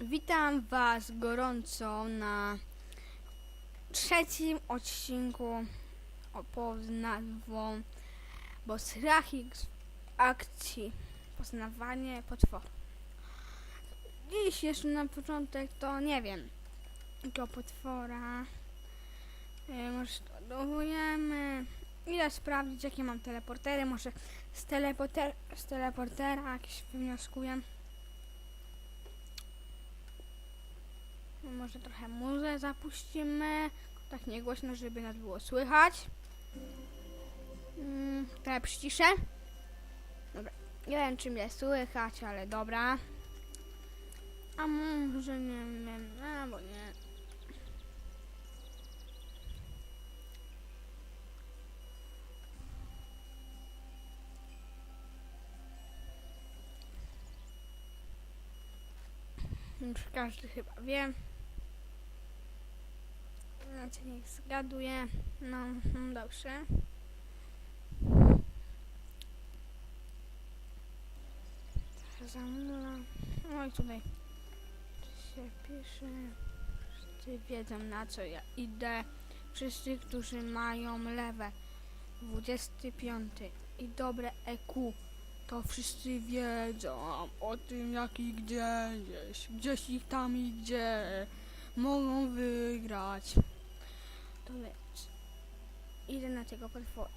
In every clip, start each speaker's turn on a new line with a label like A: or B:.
A: Witam Was gorąco na trzecim odcinku pod nazwą w akcji Poznawanie potworu. Dziś jeszcze na początek to nie wiem jakiego potwora. E, Może to dołujemy. Ile sprawdzić jakie mam teleportery. Może z, teleporter, z teleportera jakieś wnioskuję. Może trochę muzę zapuścimy. Tak niegłośno, żeby nas było słychać. Mm, trochę przyciszę. Dobra. Nie wiem, czy mnie słychać, ale dobra. A może nie wiem, a bo nie. Już każdy chyba wie. Znaczy niech zgaduje. No, mm, dobrze. Trochę zamula. No i tutaj się pisze. Wszyscy wiedzą na co ja idę. Wszyscy, którzy mają lewe 25 i dobre EQ, to wszyscy wiedzą o tym jak i gdzieś, gdzieś ich tam i gdzie mogą wygrać. To więc idę na tego potwora.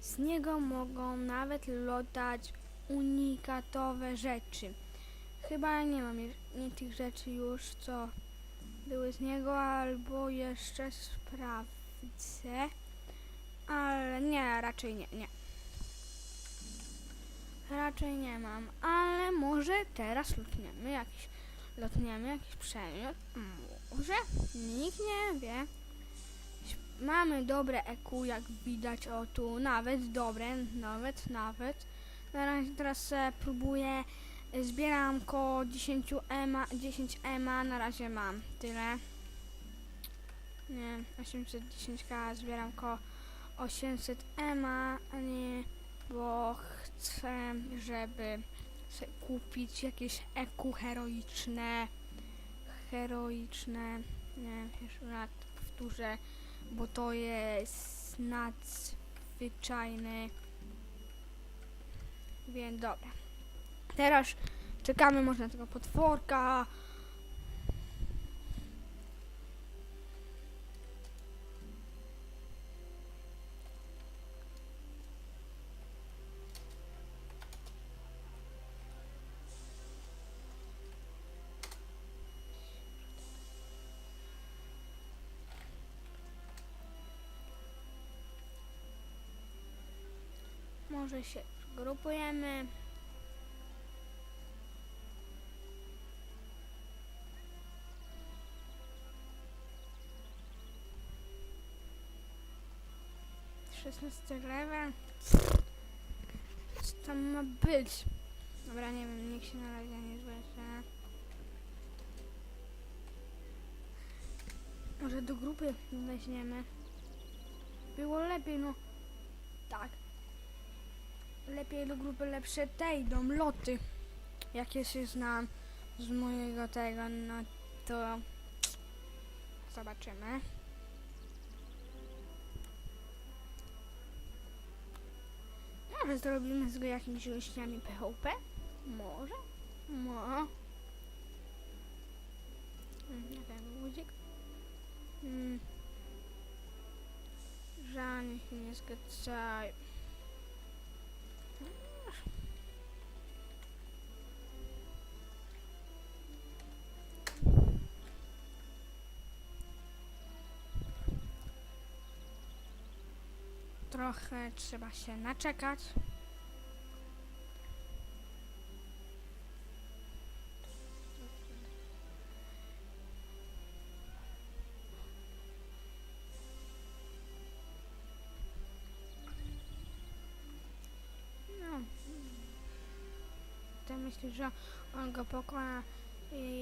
A: Z niego mogą nawet lotać unikatowe rzeczy. Chyba nie mam nie tych rzeczy już, co były z niego, albo jeszcze sprawdzę. Ale nie, raczej nie, nie. Raczej nie mam, ale może teraz lotniemy jakiś, lotniemy jakiś przedmiot. Może? Nikt nie wie. Mamy dobre EQ, jak widać, o tu, nawet dobre, nawet, nawet. Na razie teraz e, próbuję, e, zbieram koło 10 EMA, 10 EMA, na razie mam tyle. Nie, 810k, zbieram koło 800 EMA, a nie, bo chcę, żeby kupić jakieś EQ heroiczne, heroiczne, nie, jeszcze raz powtórzę, bo to jest nadzwyczajny. Więc dobra. Teraz czekamy może na tego potworka. Może się grupujemy. Szesnasty level. Co tam ma być? Dobra, nie wiem, nikt się na razie nie zgłasza. Może do grupy weźmiemy. Było lepiej, no. Tak. Lepiej do grupy lepsze te idą, loty. Jakie się znam z mojego tego, no to zobaczymy. Może zrobimy z go jakimiś gościami PvP? Może? Mo. Mm, Nie wiem, guzik. Mm. Żadnych nie zgadzają. Trochę trzeba się naczekać. No. To myślę, że on go pokona.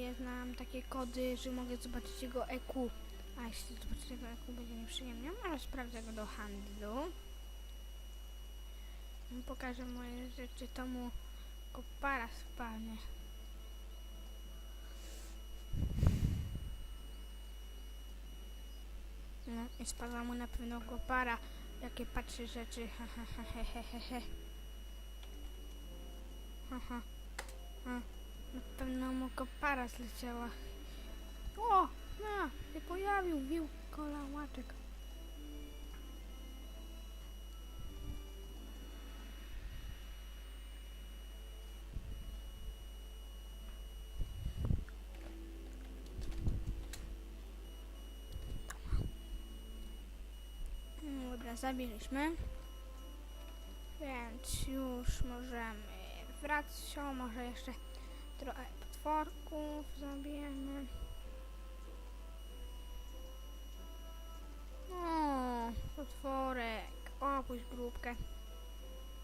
A: Ja znam takie kody, że mogę zobaczyć jego EQ. A jeśli do tego jaku będzie nieprzyjemnie, może sprawdzę go do handlu. Pokażę moje rzeczy tomu kopara spalny. No i spadła mu na pewno kopara, jakie patrzy rzeczy. Ha, ha, ha, na pewno mu kopara zleciała. Wilkołałaczek. No Dobra, zabiliśmy. Więc już możemy wracać. Może jeszcze trochę potworków zabijemy. Potworek. Opuść grupkę.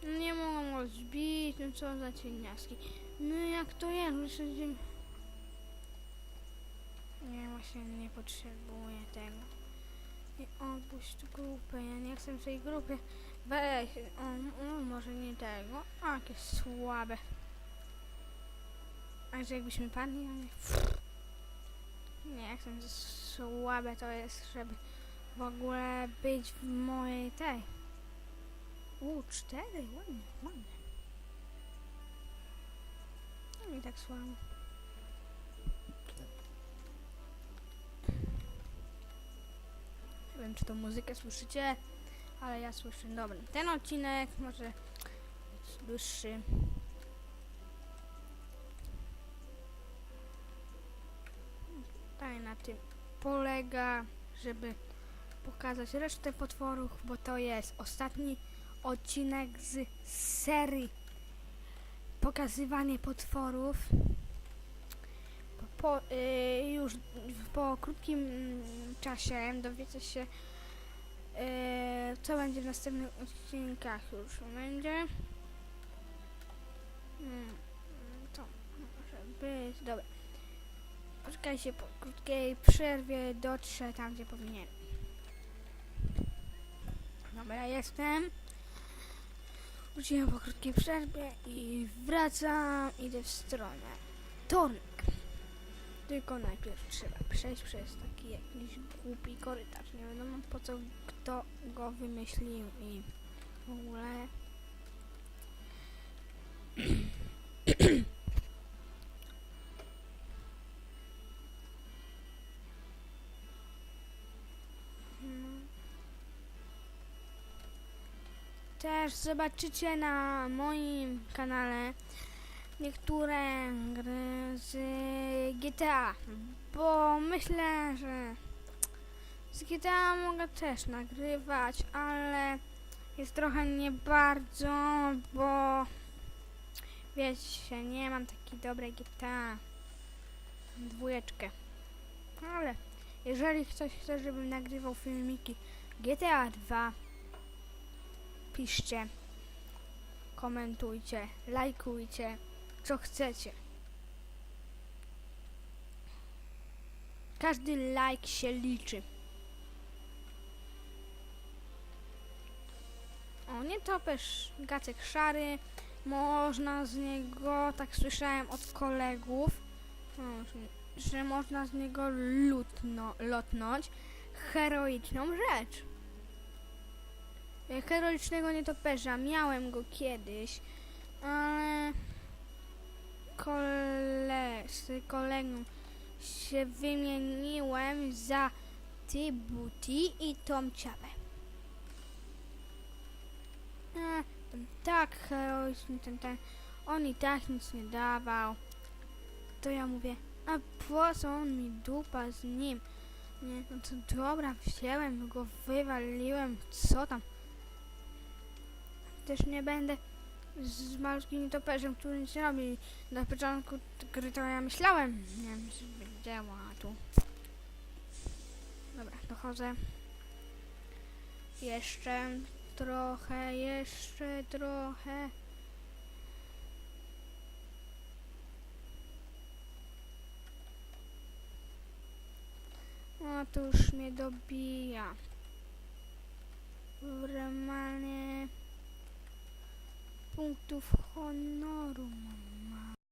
A: No Nie mogą go zbić, no co za cieniaski. No jak to jest? Zim... Nie, właśnie nie potrzebuję tego. I opuść grupę, ja nie chcę tej grupie. Weź, o, o, może nie tego. O, jakie słabe. A że jakbyśmy padli, ale... Nie, jak są słabe to jest, żeby w ogóle być w mojej tej. U, cztery, ładnie, ładnie. No i tak słabo. Nie wiem, czy to muzykę słyszycie, ale ja słyszę. Dobra, ten odcinek może być dłuższy. Tutaj na tym polega, żeby pokazać resztę potworów, bo to jest ostatni odcinek z serii pokazywanie potworów. Po, y, już po krótkim mm, czasie dowiecie się, y, co będzie w następnych odcinkach już będzie. Mm, to może być. Dobra. Poczekajcie po krótkiej przerwie, dotrze tam, gdzie powinien. Dobra, jestem. Wróciłem po krótkiej przerwie i wracam. Idę w stronę Tornik. Tylko najpierw trzeba przejść przez taki jakiś głupi korytarz. Nie wiadomo po co kto go wymyślił i w ogóle. Też zobaczycie na moim kanale niektóre gry z GTA, bo myślę, że z GTA mogę też nagrywać, ale jest trochę nie bardzo, bo wiecie, nie mam takiej dobrej GTA dwójeczkę, ale jeżeli ktoś chce, żebym nagrywał filmiki GTA 2 piszcie, komentujcie, lajkujcie, co chcecie. Każdy like się liczy. O, nie topesz gacek szary. Można z niego, tak słyszałem od kolegów, że można z niego lutno, lotnąć heroiczną rzecz. E, Heroicznego nietoperza miałem go kiedyś, ale kole, z kolegą się wymieniłem za Tibuti i Tomciabę. E, ten tak heroiczny, ten, ten, on i tak nic nie dawał. To ja mówię, a po co on mi dupa z nim? Nie, no to dobra, wziąłem go, wywaliłem, co tam? Też nie będę z malutkim toperzem, który nic nie robi. Na początku gry to ja myślałem, nie wiem, będzie działa tu. Dobra, dochodzę. Jeszcze trochę, jeszcze trochę. O, to już mnie dobija. Normalnie punktów honoru. mam